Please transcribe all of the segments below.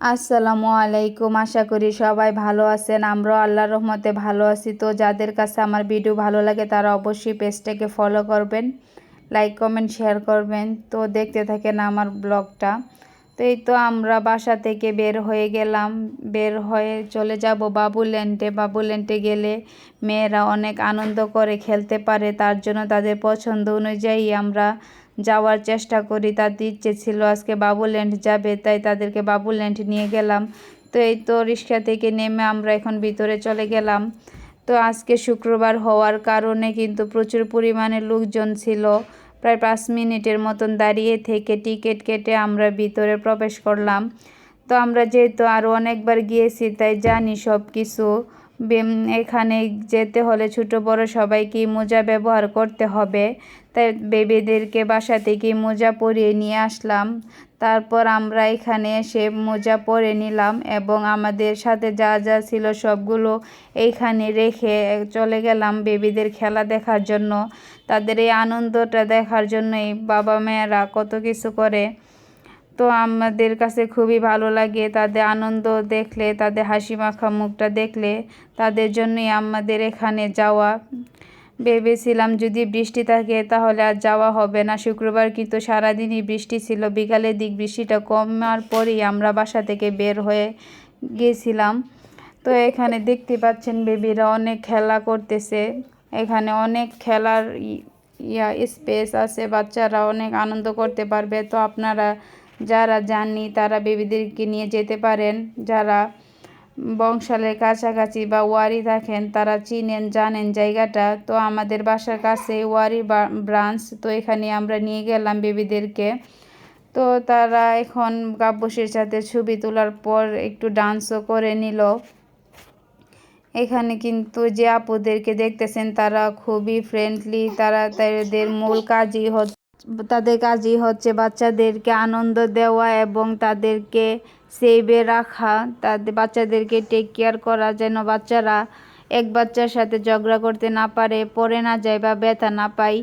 আসসালামু আলাইকুম। আশা করি সবাই ভালো আছেন। আমরাও আল্লাহর রহমতে ভালো আছি। তো যাদের কাছে আমার ভিডিও ভালো লাগে, তারা অবশ্যই পেজটাকে ফলো করবেন লাইক কমেন্ট শেয়ার করবেন। তো দেখতে থাকেন আমার ব্লগটা। তো এই তো আমরা বাসা থেকে বের হয়ে গেলাম। বের হয়ে চলে যাব বাবুল্যান্ডে বাবুল্যান্ডে গেলে মেয়েরা অনেক আনন্দ করে খেলতে পারে। তার জন্য তাদের পছন্দ অনুযায়ী আমরা যাওয়ার চেষ্টা করি। তাদের ইচ্ছে ছিল আজকে বাবুল্যান্ড যাবে, তাই তাদেরকে বাবুল্যান্ড নিয়ে গেলাম। তো এই তো রিক্সা থেকে নেমে আমরা এখন ভিতরে চলে গেলাম। তো আজকে শুক্রবার হওয়ার কারণে কিন্তু প্রচুর পরিমাণে লোকজন ছিল। প্রায় পাঁচ মিনিটের মতন দাঁড়িয়ে থেকে টিকিট কেটে আমরা ভিতরে প্রবেশ করলাম। তো আমরা যেহেতু আরও অনেকবার গিয়েছি, তাই জানি সব কিছু এখানে যেতে হলে ছোট বড় সবাইকেই মোজা ব্যবহার করতে হবে। তাই বেবিদেরকে বাসা থেকে মোজা পরিয়ে নিয়ে আসলাম। তারপর আমরা এখানে এসে মোজা পরে নিলাম এবং আমাদের সাথে যা যা ছিল সবগুলো এইখানে রেখে চলে গেলাম বেবিদের খেলা দেখার জন্য। তাদের এই আনন্দটা দেখার জন্যই বাবা মেয়েরা কত কিছু করে তো আমাদের কাছে খুবই ভালো লাগে তাদের আনন্দ দেখলে, তাদের হাসি মাখা মুখটা দেখলে, তাদের জন্যই আমাদের এখানে যাওয়া। ভেবেছিলাম যদি বৃষ্টি থাকে তাহলে আর যাওয়া হবে না। শুক্রবার কিন্তু সারাদিনই বৃষ্টি ছিল, বিকালের দিক বৃষ্টিটা কমার পরেই আমরা বাসা থেকে বের হয়ে গিয়েছিলাম তো এখানে দেখতে পাচ্ছেন বেবিরা অনেক খেলা করতেছে। এখানে অনেক খেলার ইয়া স্পেস আছে, বাচ্চারা অনেক আনন্দ করতে পারবে। তো আপনারা যারা যাননি, তারা বেবিদেরকে নিয়ে যেতে পারেন। যারা বংশালের কাছাকাছি বা ওয়ারি থাকেন, তারা চিনেন, জানেন জায়গাটা। তো আমাদের বাসার কাছে ওয়ারি ব্রাঞ্চ, তো এখানে আমরা নিয়ে গেলাম বেবিদেরকে। তো তারা এখন কাব্যসের সাথে ছবি তোলার পর একটু ডান্সও করে নিল। এখানে কিন্তু যে আপুদেরকে দেখতেছেন, তারা খুবই ফ্রেন্ডলি তারা তাদের মূল কাজই হচ্ছে তাদের কাজই হচ্ছে বাচ্চাদেরকে আনন্দ দেওয়া এবং তাদেরকে সেভে রাখা। তাদের বাচ্চাদেরকে টেক কেয়ার করা যেন বাচ্চারা এক বাচ্চার সাথে ঝগড়া করতে না পারে, পড়ে না যায় বা ব্যথা না পায়,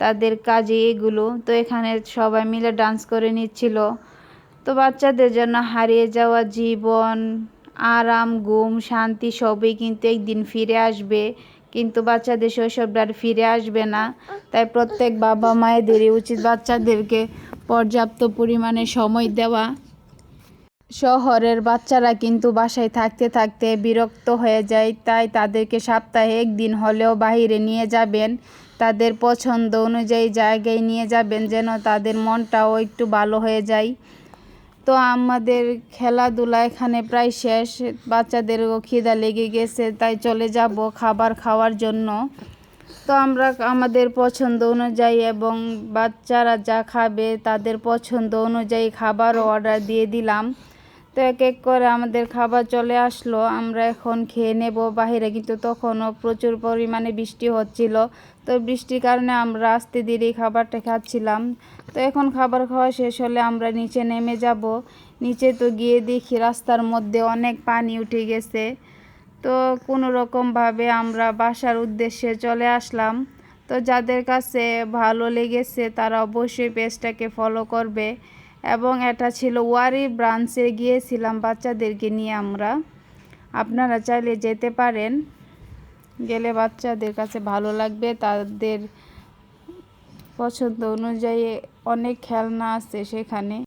তাদের কাজে এগুলো। তো এখানে সবাই মিলে ডান্স করে নিচ্ছিল। তো বাচ্চাদের জন্য হারিয়ে যাওয়া জীবন, আরাম, ঘুম, শান্তি সবই কিন্তু একদিন ফিরে আসবে। কিন্তু বাচ্চাদের শৈশবটা আর ফিরে আসবে না। তাই প্রত্যেক বাবা মায়েদেরই উচিত বাচ্চাদেরকে পর্যাপ্ত পরিমাণে সময় দেওয়া। শহরের বাচ্চারা কিন্তু বাসায় থাকতে থাকতে বিরক্ত হয়ে যায়, তাই তাদেরকে সপ্তাহে একদিন হলেও বাহিরে নিয়ে যাবেন। তাদের পছন্দ অনুযায়ী জায়গায় নিয়ে যাবেন যেন তাদের মনটাও একটু ভালো হয়ে যায়। তো আমাদের খেলাধুলা এখানে প্রায় শেষ। বাচ্চাদেরও খিদা লেগে গেছে, তাই চলে যাব খাবার খাওয়ার জন্য। তো আমরা আমাদের পছন্দ অনুযায়ী এবং বাচ্চারা যা খাবে তাদের পছন্দ অনুযায়ী খাবারও অর্ডার দিয়ে দিলাম। তো এক এক করে আমাদের খাবার চলে আসলো, আমরা এখন খেয়ে নেব বাহিরে। কিন্তু তখনও প্রচুর পরিমাণে বৃষ্টি হচ্ছিল। তো বৃষ্টির কারণে আমরা আস্তে ধীরে খাবারটা খাচ্ছিলাম। তো এখন খাবার খাওয়া শেষ হলে আমরা নিচে নেমে যাব। নিচে তো গিয়ে দেখি রাস্তার মধ্যে অনেক পানি উঠে গেছে। তো কোনো রকমভাবে আমরা বাসার উদ্দেশ্যে চলে আসলাম। তো যাদের কাছে ভালো লেগেছে তারা অবশ্যই পেজটাকে ফলো করবে। এবং এটা ছিল ওয়ারি ব্রাঞ্চে গিয়েছিলাম বাচ্চাদেরকে নিয়ে আমরা। আপনারা চাইলে যেতে পারেন। গেলে বাচ্চাদের কাছে ভালো লাগবে। তাদের পছন্দ অনুযায়ী অনেক খেলনা আছে সেখানে।